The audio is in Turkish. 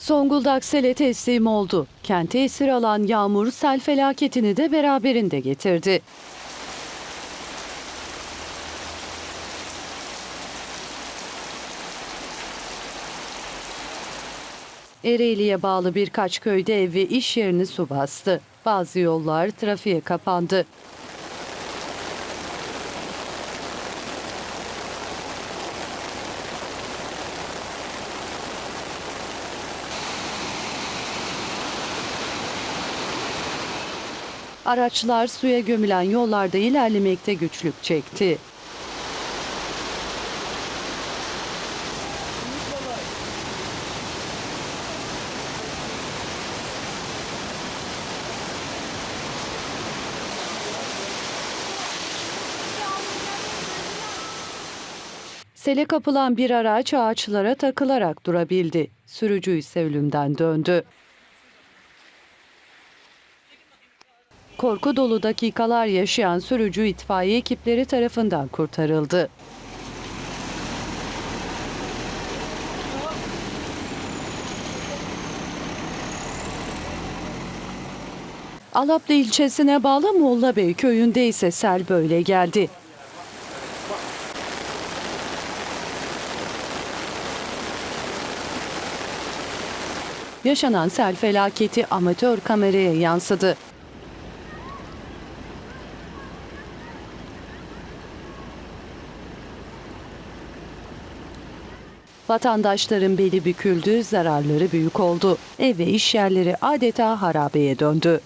Zonguldak sele teslim oldu. Kenti esir alan yağmur sel felaketini de beraberinde getirdi. Ereğli'ye bağlı birkaç köyde ev ve iş yerini su bastı. Bazı yollar trafiğe kapandı. Araçlar suya gömülen yollarda ilerlemekte güçlük çekti. Sele kapılan bir araç ağaçlara takılarak durabildi. Sürücü ise ölümden döndü. Korku dolu dakikalar yaşayan sürücü itfaiye ekipleri tarafından kurtarıldı. Alaplı ilçesine bağlı Molla Bey köyünde ise sel böyle geldi. Yaşanan sel felaketi amatör kameraya yansıdı. Vatandaşların beli büküldü, zararları büyük oldu. Ev ve iş yerleri adeta harabeye döndü.